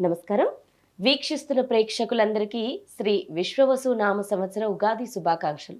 నమస్కారం. వీక్షిస్తున్న ప్రేక్షకులందరికీ శ్రీ విశ్వవసు నామ సంవత్సర ఉగాది శుభాకాంక్షలు.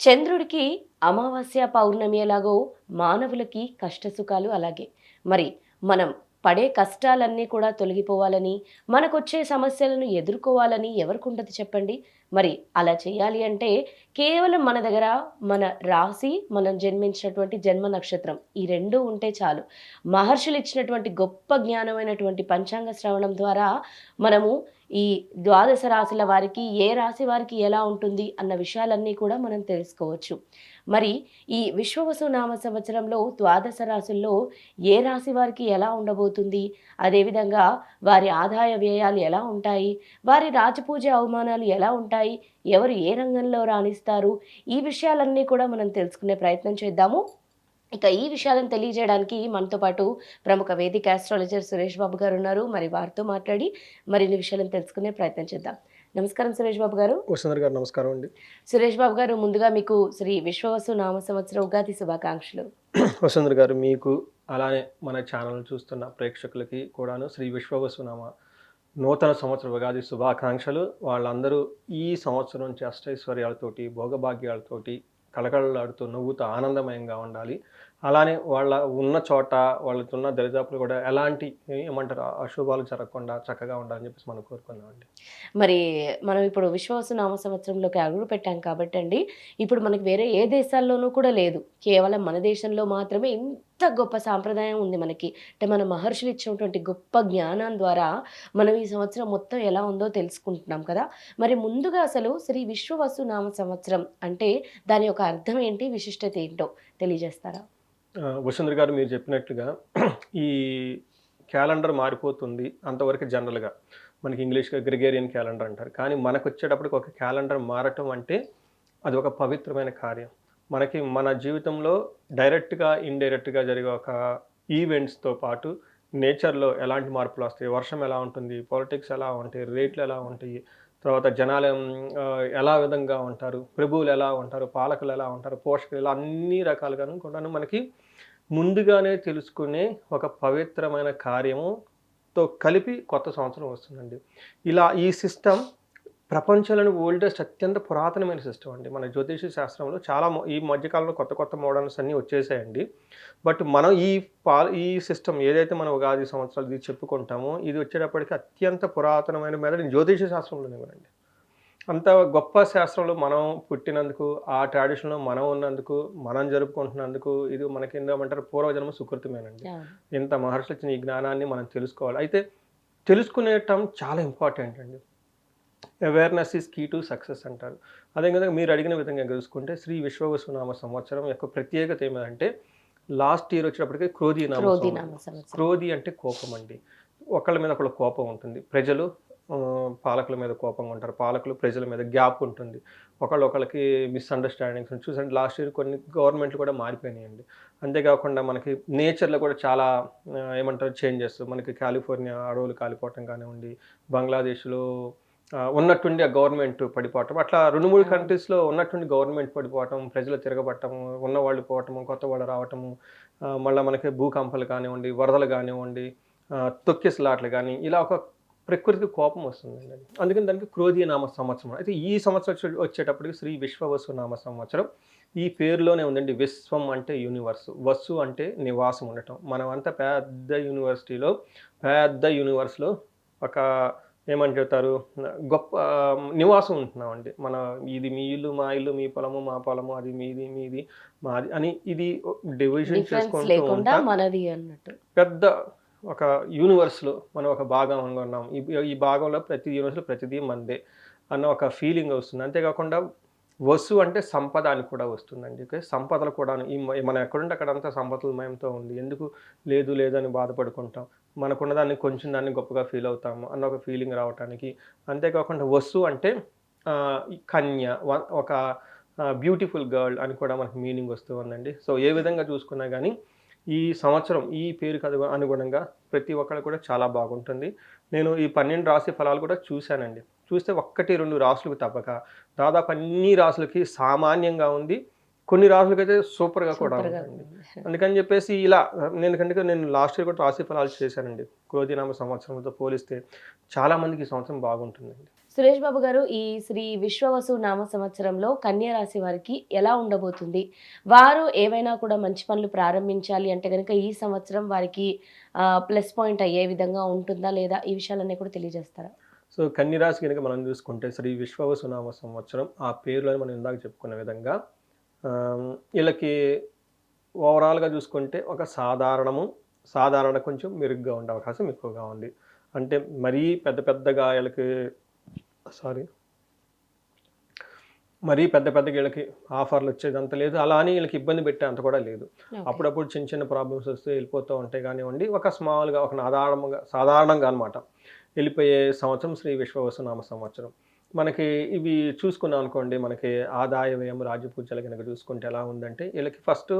చంద్రుడికి అమావాస్య పౌర్ణమి ఎలాగో మానవులకి కష్టసుఖాలు అలాగే. మరి మనం పడే కష్టాలన్నీ కూడా తొలగిపోవాలని మనకొచ్చే సమస్యలను ఎదుర్కోవాలని ఎవరికి ఉంటుంది చెప్పండి? మరి అలా చేయాలి అంటే కేవలం మన దగ్గర మన రాశి మనం జన్మించినటువంటి జన్మ నక్షత్రం ఈ రెండు ఉంటే చాలు. మహర్షులు ఇచ్చినటువంటి గొప్ప జ్ఞానమైనటువంటి పంచాంగ శ్రవణం ద్వారా మనము ఈ ద్వాదశ రాశుల వారికి ఏ రాశి వారికి ఎలా ఉంటుంది అన్న విషయాలన్నీ కూడా మనం తెలుసుకోవచ్చు. మరి ఈ విశ్వవసు నామ సంవత్సరంలో ద్వాదశ రాశుల్లో ఏ రాశి వారికి ఎలా ఉండబోతుంది? అదేవిధంగా వారి ఆదాయ వ్యయాలు ఎలా ఉంటాయి? వారి రాజపూజ అవమానాలు ఎలా ఉంటాయి? ఎవరు ఏ రంగంలో రాణిస్తారు? ఈ విషయాలన్నీ కూడా మనం తెలుసుకునే ప్రయత్నం చేద్దాము. ఇక ఈ విషయాలను తెలియజేయడానికి మనతో పాటు ప్రముఖ వేదిక ఆస్ట్రాలజర్ సురేష్ బాబు గారు ఉన్నారు. మరి వారితో మాట్లాడి మరిన్ని విషయాలను తెలుసుకునే ప్రయత్నం చేద్దాం. నమస్కారం సురేష్ బాబు గారు. వసుంధర గారు నమస్కారం అండి. సురేష్ బాబు గారు ముందుగా మీకు శ్రీ విశ్వవసు నామ సంవత్సర ఉగాది శుభాకాంక్షలు. వసుంధర గారు మీకు అలానే మన ఛానల్ చూస్తున్న ప్రేక్షకులకి కూడాను శ్రీ విశ్వవసునామ నూతన సంవత్సర ఉగాది శుభాకాంక్షలు. వాళ్ళందరూ ఈ సంవత్సరం నుంచి అష్టైశ్వర్యాలతోటి భోగభాగ్యాలతోటి కళకళలాడుతూ నవ్వుతూ ఆనందమయంగా ఉండాలి. అలానే వాళ్ళ ఉన్న చోట వాళ్ళతో ఉన్న దరిదాపులు కూడా ఎలాంటి ఏమంటారు అశుభాలు జరగకుండా చక్కగా ఉండాలని చెప్పేసి మనం కోరుకున్నామండి మరి మనం ఇప్పుడు విశ్వాస నామ సంవత్సరంలోకి అడుగు పెట్టాం కాబట్టి అండి ఇప్పుడు మనకి వేరే ఏ దేశాల్లోనూ కూడా లేదు. కేవలం మన దేశంలో మాత్రమే ఇంత గొప్ప సాంప్రదాయం ఉంది మనకి. అంటే మన మహర్షులు ఇచ్చినటువంటి గొప్ప జ్ఞానం ద్వారా మనం ఈ సంవత్సరం మొత్తం ఎలా ఉందో తెలుసుకుంటున్నాం కదా. మరి ముందుగా అసలు శ్రీ విశ్వవసు నామ సంవత్సరం అంటే దాని యొక్క అర్థం ఏంటి విశిష్టత ఏంటో తెలియజేస్తారా? వసుంధర గారు మీరు చెప్పినట్లుగా ఈ క్యాలెండర్ మారిపోతుంది అంతవరకు జనరల్గా. మనకి ఇంగ్లీష్గా గ్రిగేరియన్ క్యాలెండర్ అంటారు. కానీ మనకు వచ్చేటప్పటికి ఒక క్యాలెండర్ మారటం అంటే అది ఒక పవిత్రమైన కార్యం. మనకి మన జీవితంలో డైరెక్ట్గా ఇండైరెక్ట్గా జరిగే ఒక ఈవెంట్స్తో పాటు నేచర్లో ఎలాంటి మార్పులు వస్తాయి? వర్షం ఎలా ఉంటుంది? పాలిటిక్స్ ఎలా ఉంటాయి? రేట్లు ఎలా ఉంటాయి? తర్వాత జనాలు ఎలా విధంగా ఉంటారు? ప్రభువులు ఎలా ఉంటారు? పాలకులు ఎలా ఉంటారు? పోషకులు ఇలా అన్ని రకాలుగాను కూడాను మనకి ముందుగానే తెలుసుకునే ఒక పవిత్రమైన కార్యముతో కలిపి కొత్త సంవత్సరం వస్తుందండి. ఇలా ఈ సిస్టమ్ ప్రపంచంలోని ఓల్డెస్ట్ అత్యంత పురాతనమైన సిస్టమ్ అండి. మన జ్యోతిష శాస్త్రంలో చాలా ఈ మధ్యకాలంలో కొత్త కొత్త మోడల్స్ అన్నీ వచ్చేసాయండి. బట్ మనం ఈ పా ఈ సిస్టమ్ ఏదైతే మనం ఉగాది సంవత్సరాలు ఇది చెప్పుకుంటామో ఇది వచ్చేటప్పటికి అత్యంత పురాతనమైన మీద జ్యోతిష శాస్త్రంలోనే ఇవ్వండి అంత గొప్ప శాస్త్రంలో మనం పుట్టినందుకు ఆ ట్రెడిషన్లో మనం ఉన్నందుకు మనం జరుపుకుంటున్నందుకు ఇది మనకి ఏంటంటారు పూర్వజన్మ సుకృతమేనండి. ఇంత మహర్షులు ఇచ్చిన ఈ జ్ఞానాన్ని మనం తెలుసుకోవాలి. అయితే తెలుసుకునేటం చాలా ఇంపార్టెంట్ అండి. Awareness is key to success అంటారు. అదేవిధంగా మీరు అడిగిన విధంగా చూసుకుంటే శ్రీ విశ్వవసునామ సంవత్సరం యొక్క ప్రత్యేకత ఏమిటంటే లాస్ట్ ఇయర్ వచ్చేటప్పటికి క్రోధి నామ క్రోధి అంటే కోపం అండి. ఒకళ్ళ మీద ఒకళ్ళ కోపం ఉంటుంది. ప్రజలు పాలకుల మీద కోపంగా ఉంటారు. పాలకులు ప్రజల మీద గ్యాప్ ఉంటుంది. ఒకళ్ళు ఒకళ్ళకి మిస్అండర్స్టాండింగ్స్ చూసండి లాస్ట్ ఇయర్ కొన్ని గవర్నమెంట్లు కూడా మారిపోయినాయండి. అంతేకాకుండా మనకి నేచర్లో కూడా చాలా ఏమంటారు చేంజెస్ మనకి కాలిఫోర్నియా అడవులు కాలిపోవటం కానివ్వండి బంగ్లాదేశ్లో ఉన్నట్టుండి ఆ గవర్నమెంట్ పడిపోవటం అట్లా రెండు మూడు. కంట్రీస్లో ఉన్నట్టుండి గవర్నమెంట్ పడిపోవటం ప్రజలు తిరగబట్టము ఉన్నవాళ్ళు పోవటము కొత్త వాళ్ళు రావటము మళ్ళీ మనకి భూకంపాలు కానివ్వండి వరదలు కానివ్వండి తొక్కిసలాట్లు కానీ ఇలా ఒక ప్రకృతికి కోపం వస్తుందండి అది. అందుకని దానికి క్రోధి నామ సంవత్సరం. అయితే ఈ సంవత్సరం వచ్చే- వచ్చేటప్పటికి శ్రీ విశ్వవసు నామ సంవత్సరం. ఈ పేరులోనే ఉందండి విశ్వం అంటే యూనివర్స్ వసు అంటే నివాసం ఉండటం. మనం అంతా పెద్ద యూనివర్సిటీలో పెద్ద యూనివర్స్లో ఒక ఏమని చెప్తారు గొప్ప నివాసం ఉంటున్నామండి. మన ఇది మీ ఇల్లు మా ఇల్లు మీ పొలము మా పొలము అది మీది మీది మాది అని ఇది డివిజన్ చేసుకుంటూ ఉంటా. పెద్ద ఒక యూనివర్స్లో మనం ఒక భాగం ఉన్నాం. ఈ ఈ భాగంలో ప్రతి యూనివర్స్లో ప్రతిదీ మందే అన్న ఒక ఫీలింగ్ వస్తుంది. అంతేకాకుండా వసు అంటే సంపద అని కూడా వస్తుందండి. ఓకే? సంపదలు కూడా ఈ మనం ఎక్కడుంటే అక్కడంతా సంపదలమయంతో ఉంది. ఎందుకు లేదు లేదు అని బాధపడుకుంటాం. మనకున్న దాన్ని కొంచెం దాన్ని గొప్పగా ఫీల్ అవుతాము అన్న ఒక ఫీలింగ్ రావటానికి. అంతేకాకుండా వసు అంటే కన్య ఒక బ్యూటిఫుల్ గర్ల్ అని కూడా మనకు మీనింగ్ వస్తూ ఉందండి. సో ఏ విధంగా చూసుకున్నా కానీ ఈ సంవత్సరం ఈ పేరుకు అను అనుగుణంగా ప్రతి ఒక్కరు కూడా చాలా బాగుంటుంది. నేను ఈ పన్నెండు రాశి ఫలాలు కూడా చూశానండి. చూస్తే ఒక్కటి రెండు రాసులకు తప్పక. దాదాపు అన్ని రాసులకి సామాన్యంగా ఉంది. కొన్ని రాసులకైతే సూపర్గా కూడా ఉంటుంది. అందుకని చెప్పేసి ఇలా నేను ఎందుకంటే నేను లాస్ట్ ఇయర్ కూడా రాశి ఫలాలు చేశానండి. క్రోధినామ సంవత్సరంతో పోలిస్తే చాలా మందికి ఈ సంవత్సరం బాగుంటుందండి. సురేష్ బాబు గారు ఈ శ్రీ విశ్వవసు నామ సంవత్సరంలో కన్యా రాశి వారికి ఎలా ఉండబోతుంది? వారు ఏవైనా కూడా మంచి పనులు ప్రారంభించాలి అంటే కనుక ఈ సంవత్సరం వారికి ప్లస్ పాయింట్ అయ్యే విధంగా ఉంటుందా లేదా? ఈ విషయాలన్నీ కూడా తెలియజేస్తారా? సో కన్యరాశి కనుక మనం చూసుకుంటే శ్రీ విశ్వవసునామ సంవత్సరం ఆ పేరులో మనం ఇందాక చెప్పుకున్న విధంగా వీళ్ళకి ఓవరాల్గా చూసుకుంటే ఒక సాధారణము సాధారణ కొంచెం మెరుగ్గా ఉండే అవకాశం ఎక్కువగా ఉంది. అంటే మరీ పెద్ద పెద్దగా వీళ్ళకి సారీ. మరీ పెద్ద పెద్ద వీళ్ళకి ఆఫర్లు వచ్చేదంత లేదు. అలా అని వీళ్ళకి ఇబ్బంది పెట్టే అంత కూడా లేదు. అప్పుడప్పుడు చిన్న చిన్న ప్రాబ్లమ్స్ వస్తే వెళ్ళిపోతూ ఉంటాయి కానివ్వండి ఒక స్మాల్గా ఒక సాధారణంగా సాధారణంగా అనమాట వెళ్ళిపోయే సంవత్సరం శ్రీ విశ్వవసునామ సంవత్సరం. మనకి ఇవి చూసుకున్నాం అనుకోండి మనకి ఆదాయ వ్యయం రాజ్యపూజలు కనుక చూసుకుంటే ఎలా ఉందంటే వీళ్ళకి ఫస్ట్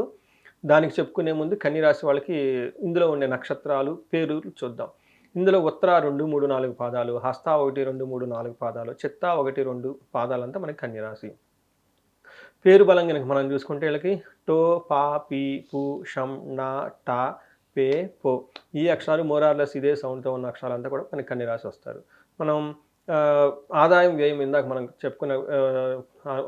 దానికి చెప్పుకునే ముందు కన్యరాశి వాళ్ళకి ఇందులో ఉండే నక్షత్రాలు పేర్లు చూద్దాం. ఇందులో ఉత్తర రెండు మూడు నాలుగు పాదాలు హస్త ఒకటి రెండు మూడు నాలుగు పాదాలు చిత్త ఒకటి రెండు పాదాలంతా మనకి కన్యరాశి. పేరు బలం కనుక మనం చూసుకుంటే వీళ్ళకి టో పా పీ పు షం నా టా పే పో. ఈ అక్షరాలు మోరార్లెస్ ఇదే సౌండ్తో ఉన్న అక్షరాలంతా కూడా మనకి కన్యరాశి వస్తారు. మనం ఆదాయం వ్యయం ఇందాక మనం చెప్పుకున్న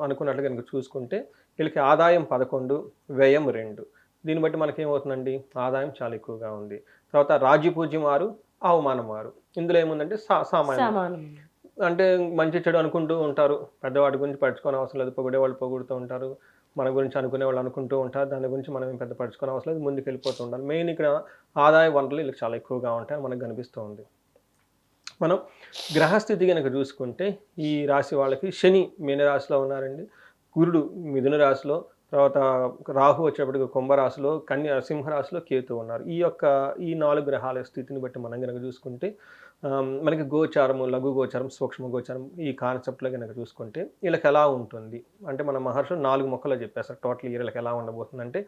అనుకున్నట్లు కనుక చూసుకుంటే వీళ్ళకి ఆదాయం పదకొండు వ్యయం రెండు. దీన్ని బట్టి మనకేమవుతుందండి? ఆదాయం చాలా ఎక్కువగా ఉంది. తర్వాత రాజ్యపూజ్యం ఆరు అవమానం ఆరు ఇందులో ఏముందంటే సా సామాన్యం. సమానం అంటే మంచి చెడు అనుకుంటూ ఉంటారు. పెద్దవాటి గురించి పడుచుకోని అవసరం లేదు. పొగిడే వాళ్ళు పొగుడుతూ ఉంటారు. మన గురించి అనుకునే వాళ్ళు అనుకుంటూ ఉంటారు. దాని గురించి మనం ఏం పెద్ద పడుచుకోని అవసరం లేదు. ముందుకు వెళ్ళిపోతూ ఉండాలి. మెయిన్ ఇక్కడ ఆదాయ వనరులు వీళ్ళకి చాలా ఎక్కువగా ఉంటాయి మనకు కనిపిస్తూ ఉంది. మనం గ్రహస్థితి కనుక చూసుకుంటే ఈ రాశి వాళ్ళకి శని మీనరాశిలో ఉన్నారండి. గురుడు మిథున రాశిలో తర్వాత రాహు వచ్చేప్పటికి కుంభరాశిలో కన్యా సింహరాశిలో కేతు ఉన్నారు. ఈ యొక్క ఈ నాలుగు గ్రహాల స్థితిని బట్టి మనం కనుక చూసుకుంటే మనకి గోచారము లఘు గోచారం సూక్ష్మ గోచారం ఈ కాన్సెప్ట్లో కనుక చూసుకుంటే వీళ్ళకి ఎలా ఉంటుంది? అంటే మన మహర్షులు నాలుగు మొక్కలు చెప్పేస్తారు టోటల్ ఇయర్ వీళ్ళకి ఎలా ఉండబోతుంది అంటే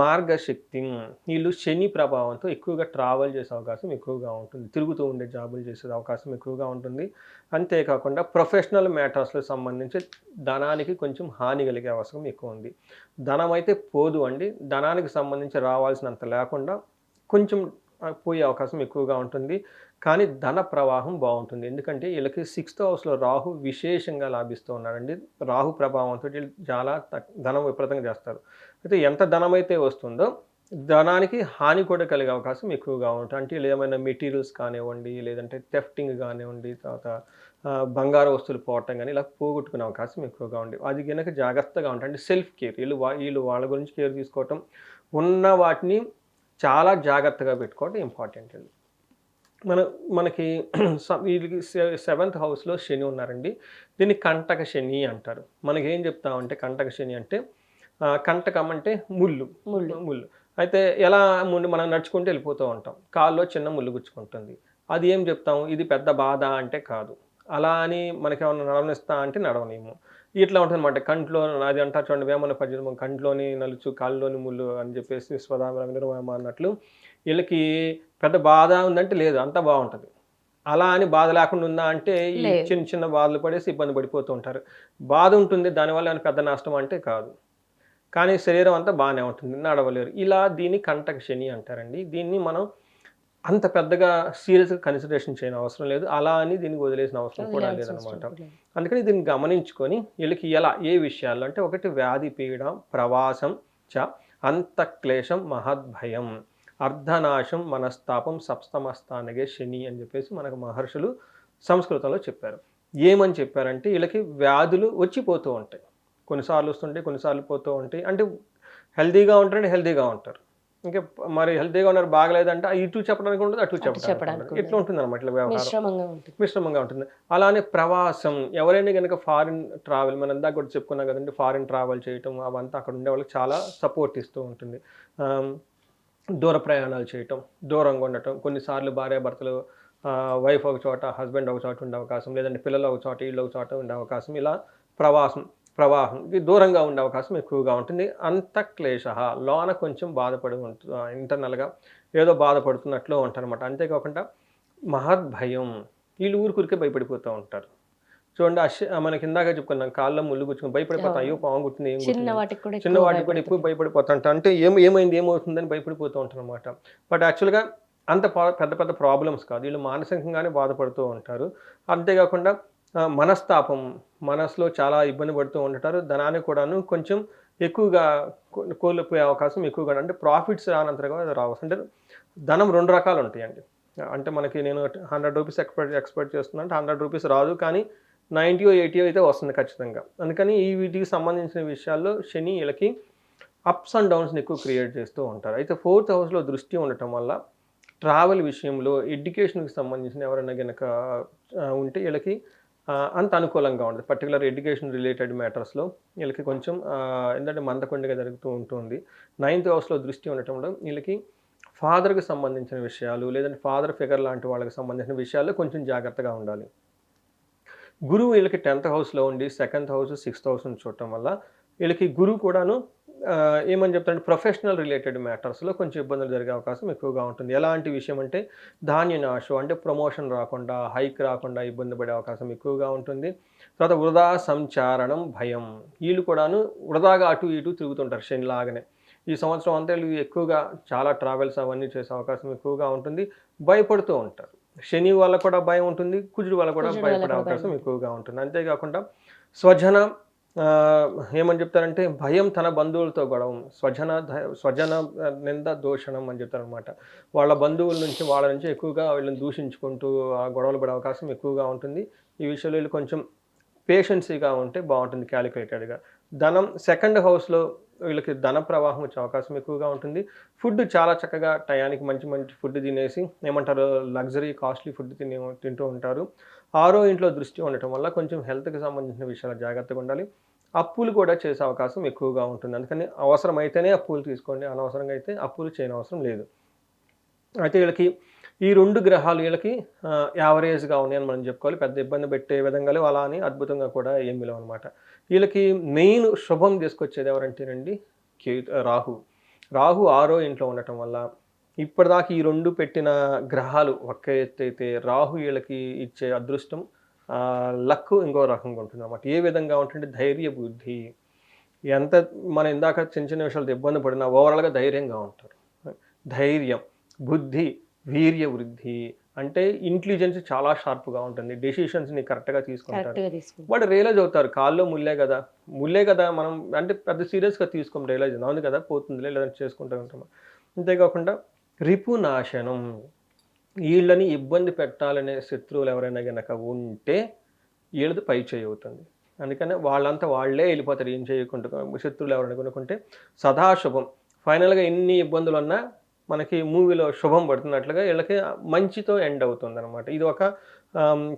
మార్గశక్తి వీళ్ళు శని ప్రభావంతో ఎక్కువగా ట్రావెల్ చేసే అవకాశం ఎక్కువగా ఉంటుంది. తిరుగుతూ ఉండే జాబులు చేసే అవకాశం ఎక్కువగా ఉంటుంది. అంతేకాకుండా ప్రొఫెషనల్ మ్యాటర్స్లో సంబంధించి ధనానికి కొంచెం హాని కలిగే అవసరం ఎక్కువ ఉంది. ధనం అయితే పోదు అండి. ధనానికి సంబంధించి రావాల్సినంత లేకుండా కొంచెం పోయే అవకాశం ఎక్కువగా ఉంటుంది. కానీ ధన ప్రవాహం బాగుంటుంది. ఎందుకంటే వీళ్ళకి సిక్స్త్ హౌస్లో రాహు విశేషంగా లాభిస్తూ ఉన్నాడండి రాహు ప్రభావంతో వీళ్ళు చాలా తక్- ధనం విపరీతంగా చేస్తారు. అయితే ఎంత ధనం అయితే వస్తుందో ధనానికి హాని కూడా కలిగే అవకాశం ఎక్కువగా ఉంటుంది. అంటే వీళ్ళు ఏమైనా మెటీరియల్స్ కానివ్వండి లేదంటే థెఫ్టింగ్ కానివ్వండి తర్వాత బంగారు వస్తువులు పోవటం కానీ ఇలా పోగొట్టుకునే అవకాశం ఎక్కువగా ఉంది. అది కనుక జాగ్రత్తగా ఉంటుంది అంటే సెల్ఫ్ కేర్ వీళ్ళు వీళ్ళు వాళ్ళ గురించి కేర్ తీసుకోవటం ఉన్న వాటిని చాలా జాగ్రత్తగా పెట్టుకోవడం ఇంపార్టెంట్ అండి. మన మనకి స- వీళ్ళకి సెవెంత్ హౌస్లో శని ఉన్నారండి. దీన్ని కంటక శని అంటారు. మనకి ఏం చెప్తామంటే కంటక శని అంటే కంటకం అంటే ముళ్ళు. ముళ్ళు. ముళ్ళు. అయితే ఎలా ముందు మనం నడుచుకుంటూ వెళ్ళిపోతూ ఉంటాం. కాల్లో చిన్న ముళ్ళు గుచ్చుకుంటుంది. అది ఏం చెప్తాం? ఇది పెద్ద బాధ అంటే కాదు. అలా అని మనకి ఏమైనా నడవనిస్తా అంటే నడవనేమో ఇట్లా ఉంటుంది అనమాట కంట్లో అది అంటారు చూడండి వేమన పద్యం కంట్లోని నలుచు కాళ్ళలోని ముళ్ళు అని చెప్పేసి స్వదామ అన్నట్లు వీళ్ళకి పెద్ద బాధ ఉందంటే లేదు అంతా బాగుంటుంది. అలా అని బాధ లేకుండా ఉందా అంటే ఈ. చిన్న చిన్న బాధలు పడేసి ఇబ్బంది పడిపోతూ ఉంటారు. బాధ ఉంటుంది దానివల్ల ఏమైనా పెద్ద నష్టం అంటే కాదు. కానీ శరీరం అంతా బాగానే ఉంటుంది నడవలేరు. ఇలా దీన్ని కంటక శని అంటారండి. దీన్ని మనం అంత పెద్దగా సీరియస్గా కన్సిడరేషన్ చేయని అవసరం లేదు. అలా అని దీనికి వదిలేసిన అవసరం కూడా లేదనమాట. అందుకని దీన్ని గమనించుకొని వీళ్ళకి ఎలా ఏ విషయాల్లో అంటే ఒకటి వ్యాధి పీడ ప్రవాసం చ అంతక్లేశం మహద్భయం అర్ధనాశం మనస్తాపం సప్తమస్థానగే శని అని చెప్పేసి మనకు మహర్షులు సంస్కృతంలో చెప్పారు. ఏమని చెప్పారంటే వీళ్ళకి వ్యాధులు వచ్చిపోతూ ఉంటాయి. కొన్నిసార్లు వస్తుంటాయి కొన్నిసార్లు పోతూ ఉంటాయి. అంటే హెల్తీగా ఉంటారంటే హెల్తీగా ఉంటారు. ఇంకా మరి హెల్తీగా ఉన్నారు బాగలేదంటే ఇటు చెప్పడానికి ఉండదు అటు చెప్పడానికి. ఇట్లా ఉంటుంది అనమాట ఇట్లా వ్యవహారం. మిశ్రమంగా ఉంటుంది. అలానే ప్రవాసం ఎవరైనా కనుక ఫారిన్ ట్రావెల్ మనం ఇందాక కూడా చెప్పుకున్నాం కదండి ఫారిన్ ట్రావెల్ చేయటం అవంతా అక్కడ ఉండే వాళ్ళకి చాలా సపోర్ట్ ఇస్తూ ఉంటుంది. దూర ప్రయాణాలు చేయటం దూరంగా ఉండటం కొన్నిసార్లు భార్యాభర్తలు వైఫ్ ఒక చోట హస్బెండ్ ఒక చోట ఉండే అవకాశం లేదంటే పిల్లలు ఒక చోట వీళ్ళు ఒక చోట ఉండే అవకాశం ఇలా ప్రవాసం ప్రవాహం. ఇది దూరంగా ఉండే అవకాశం ఎక్కువగా ఉంటుంది. అంత క్లేశ లోన కొంచెం బాధపడి ఉంటుంది ఇంటర్నల్గా ఏదో బాధపడుతున్నట్లు ఉంటారనమాట అంతేకాకుండా మహద్భయం వీళ్ళు ఊరికూరికే భయపడిపోతూ ఉంటారు. చూడండి ఆ శ- మనకి ఇందాక చెప్పుకున్నాం కాళ్ళ ముళ్ళు గుచ్చుకుని భయపడిపోతాం అయ్యో పాము గుట్టింది ఏం చిన్న? వాటికి కూడా ఎక్కువ భయపడిపోతుంట అంటే ఏం ఏమైంది ఏమవుతుందని భయపడిపోతూ ఉంటారు అనమాట బట్ యాక్చువల్గా అంత పెద్ద పెద్ద ప్రాబ్లమ్స్ కాదు. వీళ్ళు మానసికంగానే బాధపడుతూ ఉంటారు. అంతేకాకుండా మనస్తాపం మనసులో చాలా ఇబ్బంది పడుతూ ఉంటారు ధనాన్ని కూడాను కొంచెం ఎక్కువగా కోల్పోయే అవకాశం ఎక్కువగా అంటే ప్రాఫిట్స్ రానంతగా రావచ్చు. అంటే ధనం రెండు రకాలు ఉంటాయండి. అంటే మనకి నేను హండ్రెడ్ రూపీస్ ఎక్స్పెక్ట్ ఎక్స్పెక్ట్ చేస్తున్నా అంటే హండ్రెడ్ రూపీస్ రాదు కానీ నైంటీయో ఎయిటీయో అయితే వస్తుంది ఖచ్చితంగా. అందుకని ఈ వీటికి సంబంధించిన విషయాల్లో శని వీళ్ళకి అప్స్ అండ్ డౌన్స్ని ఎక్కువ క్రియేట్ చేస్తూ ఉంటారు. అయితే ఫోర్త్ హౌస్లో దృష్టి ఉండటం వల్ల ట్రావెల్ విషయంలో ఎడ్యుకేషన్కి సంబంధించిన ఎవరైనా కనుక ఉంటే వీళ్ళకి అంత అనుకూలంగా ఉండదు. పర్టికులర్ ఎడ్యుకేషన్ రిలేటెడ్ మ్యాటర్స్లో వీళ్ళకి కొంచెం ఏంటంటే మందకొండగా జరుగుతూ ఉంటుంది. నైన్త్ హౌస్లో దృష్టి ఉండటం వల్ల వీళ్ళకి ఫాదర్కి సంబంధించిన విషయాలు లేదంటే ఫాదర్ ఫిగర్ లాంటి వాళ్ళకి సంబంధించిన విషయాల్లో కొంచెం జాగ్రత్తగా ఉండాలి. గురువు వీళ్ళకి టెన్త్ హౌస్లో ఉండి సెకండ్ హౌస్ సిక్స్త్ హౌస్ని చూడటం వల్ల వీళ్ళకి గురువు కూడాను ఏమని చెప్తారంటే ప్రొఫెషనల్ రిలేటెడ్ మ్యాటర్స్లో కొంచెం ఇబ్బందులు జరిగే అవకాశం ఎక్కువగా ఉంటుంది. ఎలాంటి విషయం అంటే ధాన్య నాశం అంటే ప్రమోషన్ రాకుండా హైక్ రాకుండా ఇబ్బంది పడే అవకాశం ఎక్కువగా ఉంటుంది. తర్వాత వృధా సంచారణం భయం. వీళ్ళు కూడాను వృధాగా అటు ఇటు తిరుగుతుంటారు శని లాగానే ఈ సంవత్సరం అంతా వీళ్ళు ఎక్కువగా చాలా ట్రావెల్స్ అవన్నీ చేసే అవకాశం ఎక్కువగా ఉంటుంది. భయపడుతూ ఉంటారు. శని వల్ల కూడా భయం ఉంటుంది. కుజుడు వల్ల కూడా భయపడే అవకాశం. ఎక్కువగా ఉంటుంది. అంతేకాకుండా స్వజన ఏమని చెప్తారంటే భయం తన బంధువులతో గొడవ స్వజన స్వజన నింద దూషణం అని చెప్తారనమాట వాళ్ళ బంధువుల నుంచి వాళ్ళ నుంచి ఎక్కువగా వీళ్ళని దూషించుకుంటూ ఆ గొడవలు పడే అవకాశం ఎక్కువగా ఉంటుంది. ఈ విషయంలో వీళ్ళు కొంచెం పేషెన్సీగా ఉంటే బాగుంటుంది క్యాలిక్యులేటెడ్గా ధనం సెకండ్ హౌస్లో వీళ్ళకి ధన ప్రవాహం వచ్చే అవకాశం ఎక్కువగా ఉంటుంది. ఫుడ్ చాలా చక్కగా టయానికి మంచి మంచి ఫుడ్ తినేసి ఏమంటారు లగ్జరీ కాస్ట్లీ ఫుడ్ తినే తింటూ ఉంటారు. ఆరో ఇంట్లో దృష్టి ఉండటం వల్ల కొంచెం హెల్త్కి సంబంధించిన విషయాలు జాగ్రత్తగా ఉండాలి. అప్పులు కూడా చేసే అవకాశం ఎక్కువగా ఉంటుంది. అందుకని అవసరమైతేనే అప్పులు తీసుకోండి. అనవసరంగా అయితే అప్పులు చేయని అవసరం లేదు. అయితే వీళ్ళకి ఈ రెండు గ్రహాలు వీళ్ళకి యావరేజ్గా ఉన్నాయని మనం చెప్పుకోవాలి. పెద్ద ఇబ్బంది పెట్టే విధంగా లేవు అలా అని అద్భుతంగా కూడా ఏం లేవు అనమాట వీళ్ళకి మెయిన్ శుభం తీసుకొచ్చేది ఎవరంటేనండి కే రాహు. రాహు ఆరో ఇంట్లో ఉండటం వల్ల ఇప్పటిదాకా ఈ రెండు పెట్టిన గ్రహాలు ఒక్క ఎత్తు అయితే రాహు వీళ్ళకి ఇచ్చే అదృష్టం లక్ ఇంకో రకంగా ఉంటుంది అనమాట ఏ విధంగా ఉంటుంది ధైర్య బుద్ధి ఎంత మనం ఇందాక చిన్న చిన్న విషయాలతో ఇబ్బంది పడినా ఓవరాల్గా ధైర్యంగా ఉంటారు. ధైర్యం బుద్ధి వీర్య వృద్ధి అంటే ఇంటెలిజెన్స్ చాలా షార్ప్గా ఉంటుంది. డెసిషన్స్ని కరెక్ట్గా తీసుకుంటారు. వాడు రియలైజ్ అవుతారు. కాల్లో ముల్లే కదా. ముల్లే కదా మనం అంటే పెద్ద సీరియస్గా తీసుకోం రియలైజ్ అవును కదా పోతుందిలే లేదంటే చేసుకుంటూ ఉంటాం. అంతేకాకుండా రిపు నాశనం వీళ్ళని ఇబ్బంది పెట్టాలనే శత్రువులు ఎవరైనా కనుక ఉంటే వీళ్ళది పై చేయి అవుతుంది. అందుకని వాళ్ళంతా వాళ్ళే వెళ్ళిపోతారు ఏం చేయకుండా. శత్రువులు ఎవరైనా కొనుక్కుంటే సదాశుభం. ఫైనల్గా ఎన్ని ఇబ్బందులు ఉన్నా మనకి మూవీలో శుభం పడుతున్నట్లుగా వీళ్ళకి మంచితో ఎండ్ అవుతుంది అనమాట ఇది ఒక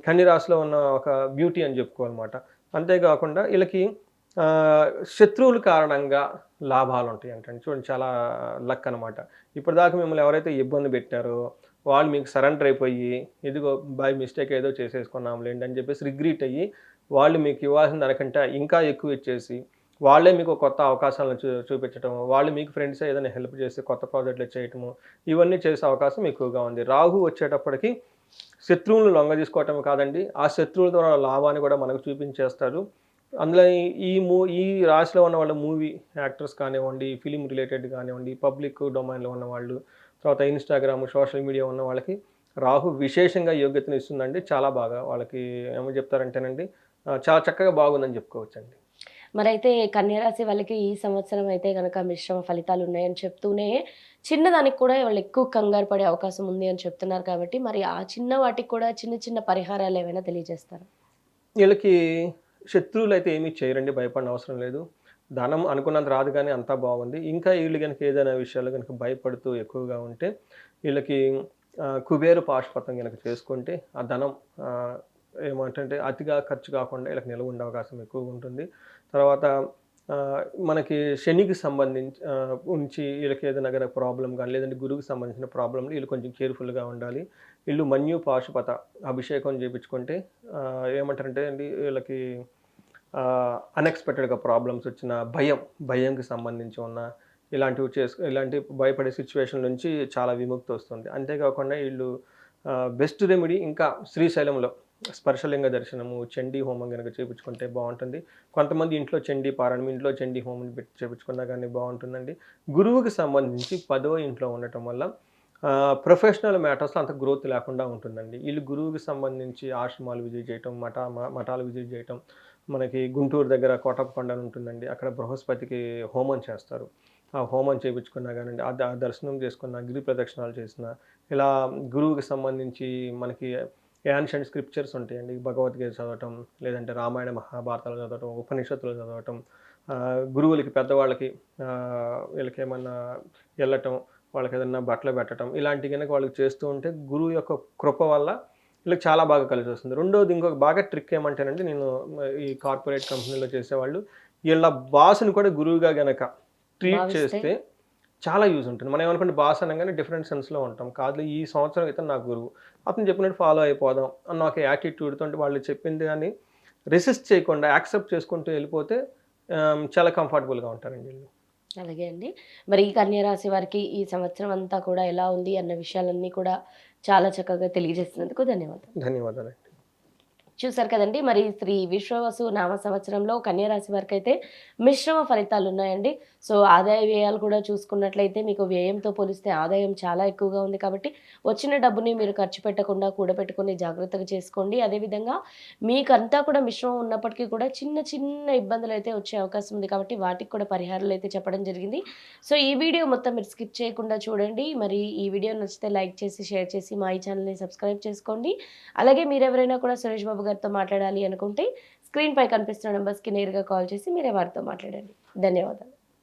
కన్నిరాశిలో ఉన్న ఒక బ్యూటీ అని చెప్పుకోవాలన్నమాట. అంతేకాకుండా వీళ్ళకి శత్రువుల కారణంగా లాభాలు ఉంటాయి అంటే చూడండి చాలా లక్ అనమాట ఇప్పటిదాకా మిమ్మల్ని ఎవరైతే ఇబ్బంది పెట్టారో వాళ్ళు మీకు సరెండర్ అయిపోయి ఇదిగో బై మిస్టేక్ ఏదో చేసేసుకున్నాం లేండి అని చెప్పేసి రిగ్రీట్ అయ్యి వాళ్ళు మీకు ఇవ్వాల్సిన దానికంటే ఇంకా ఎక్కువ ఇచ్చేసి వాళ్ళే మీకు కొత్త అవకాశాలను చూ చూపించడం వాళ్ళు మీకు ఫ్రెండ్స్ ఏదైనా హెల్ప్ చేసి కొత్త ప్రాజెక్టులు చేయటము ఇవన్నీ చేసే అవకాశం ఎక్కువగా ఉంది. రాహు వచ్చేటప్పటికి శత్రువులను లొంగ తీసుకోవటం కాదండి ఆ శత్రువుల ద్వారా లాభాన్ని కూడా మనకు చూపించేస్తారు. అందులో ఈ- ఈ మూ ఈ రాశిలో ఉన్న వాళ్ళ మూవీ యాక్టర్స్ కానివ్వండి ఫిలిం రిలేటెడ్ కానివ్వండి పబ్లిక్ డొమైన్లో ఉన్న వాళ్ళు తర్వాత ఇన్స్టాగ్రామ్ సోషల్ మీడియా ఉన్న వాళ్ళకి రాహు విశేషంగా యోగ్యతను ఇస్తుందండి. చాలా బాగా వాళ్ళకి ఏమో చెప్తారంటేనండి చాలా చక్కగా బాగుందని చెప్పుకోవచ్చండి. మరి అయితే కన్యరాశి వాళ్ళకి ఈ సంవత్సరం అయితే కనుక మిశ్రమ ఫలితాలు ఉన్నాయని చెప్తూనే చిన్నదానికి కూడా వాళ్ళు ఎక్కువ కంగారు పడే అవకాశం ఉంది అని చెప్తున్నారు కాబట్టి మరి ఆ చిన్న వాటికి కూడా చిన్న చిన్న పరిహారాలు ఏమైనా తెలియజేస్తారు? వీళ్ళకి శత్రువులు అయితే ఏమీ చేయరండి భయపడిన అవసరం లేదు. ధనం అనుకున్నంత రాదు కానీ అంతా బాగుంది. ఇంకా వీళ్ళు కనుక ఏదైనా విషయాలు కనుక భయపడుతూ ఎక్కువగా ఉంటే వీళ్ళకి కుబేరు పాశుపతం కనుక చేసుకుంటే ఆ ధనం ఏమంటే అతిగా ఖర్చు కాకుండా వీళ్ళకి నిల్వ ఉండే అవకాశం ఎక్కువగా ఉంటుంది. తర్వాత మనకి శనికి సంబంధించి ఉంచి వీళ్ళకి ఏదైనా కనుక ప్రాబ్లం కానీ లేదంటే గురువుకి సంబంధించిన ప్రాబ్లంలు వీళ్ళు కొంచెం కేర్ఫుల్గా ఉండాలి. వీళ్ళు మన్యు పాశుపత అభిషేకం చేయించుకుంటే ఏమంటారంటే అండి వీళ్ళకి అన్ఎక్స్పెక్టెడ్గా ప్రాబ్లమ్స్ వచ్చిన భయం భయంకి సంబంధించి ఉన్న ఇలాంటివి చేసు ఇలాంటి భయపడే సిచ్యువేషన్ నుంచి చాలా విముక్తి వస్తుంది. అంతేకాకుండా వీళ్ళు బెస్ట్ రెమెడీ ఇంకా శ్రీశైలంలో స్పర్శలింగ దర్శనము చండీ హోమం కనుక చేయించుకుంటే బాగుంటుంది. కొంతమంది ఇంట్లో చండీ పారాయణం ఇంట్లో చండీ హోమం పెట్టి చేయించుకున్నా కానీ బాగుంటుందండి. గురువుకి సంబంధించి పదో ఇంట్లో ఉండటం వల్ల ప్రొఫెషనల్ మ్యాటర్స్లో అంత గ్రోత్ లేకుండా ఉంటుందండి. వీళ్ళు గురువుకి సంబంధించి ఆశ్రమాలు విజిట్ చేయటం మఠ మ- మఠాలు విజిట్ చేయటం మనకి గుంటూరు దగ్గర కోటప్పకొండ అని ఉంటుందండి. అక్కడ బృహస్పతికి హోమం చేస్తారు. ఆ హోమం చేయించుకున్నా కానివ్వండి ఆ దర్శనం చేసుకున్న గిరి ప్రదక్షిణాలు చేసిన ఇలా గురువుకి సంబంధించి మనకి యాన్షియంట్ స్క్రిప్చర్స్ ఉంటాయండి. భగవద్గీత చదవటం లేదంటే రామాయణ మహాభారతాలు చదవటం ఉపనిషత్తులు చదవటం గురువులకి పెద్దవాళ్ళకి వీళ్ళకి ఏమన్నా వెళ్ళటం వాళ్ళకి ఏదన్నా బట్టలు పెట్టడం ఇలాంటి కనుక వాళ్ళకి చేస్తూ ఉంటే గురువు యొక్క కృప వల్ల వీళ్ళకి చాలా బాగా కలిసి వస్తుంది. రెండోది ఇంకొక బాగా ట్రిక్ ఏమంటానంటే నేను ఈ కార్పొరేట్ కంపెనీలో చేసేవాళ్ళు వీళ్ళ బాస్ని కూడా గురువుగా గనక ట్రీట్? చేస్తే చాలా యూజ్ ఉంటుంది. మనం ఏమనుకుంటే బాస్ అనగానే డిఫరెంట్ సెన్స్లో ఉంటాం. కాదు ఈ సంవత్సరం ఇతను నాకు గురువు. అతను చెప్పినట్టు ఫాలో అయిపోదాం అన్న ఒక యాటిట్యూడ్తో వాళ్ళు చెప్పింది కానీ రెసిస్ట్ చేయకుండా యాక్సెప్ట్ చేసుకుంటూ వెళ్ళిపోతే చాలా కంఫర్టబుల్గా ఉంటారండి వీళ్ళు. అలాగే అండి. మరి ఈ కన్యా రాశి వారికి ఈ సంవత్సరం అంతా కూడా ఎలా ఉంది అన్న విషయాలన్నీ కూడా చాలా చక్కగా తెలియజేసినందుకు ధన్యవాదాలు. ధన్యవాదాలు చూసారు కదండి. మరి శ్రీ విశ్వవసు నామ సంవత్సరంలో కన్యారాశి వారికి అయితే మిశ్రమ ఫలితాలు ఉన్నాయండి. సో ఆదాయ వ్యయాలు కూడా చూసుకున్నట్లయితే మీకు వ్యయంతో పోలిస్తే ఆదాయం చాలా ఎక్కువగా ఉంది కాబట్టి వచ్చిన డబ్బుని మీరు ఖర్చు పెట్టకుండా కూడబెట్టుకుని జాగ్రత్తగా చేసుకోండి. అదేవిధంగా మీకంతా కూడా మిశ్రమం ఉన్నప్పటికీ కూడా చిన్న చిన్న ఇబ్బందులు అయితే వచ్చే అవకాశం ఉంది కాబట్టి వాటికి కూడా పరిహారాలు అయితే చెప్పడం జరిగింది. సో ఈ వీడియో మొత్తం మీరు స్కిప్ చేయకుండా చూడండి. మరి ఈ వీడియో నచ్చితే లైక్ చేసి షేర్ చేసి మా ఈ ఛానల్ని సబ్స్క్రైబ్ చేసుకోండి. అలాగే మీరు ఎవరైనా కూడా సురేష్ బాబు గారితో మాట్లాడాలి అనుకుంటే స్క్రీన్ పై కనిపిస్తున్న నెంబర్స్కి నేరుగా కాల్ చేసి మీరే వారితో మాట్లాడండి. ధన్యవాదాలు.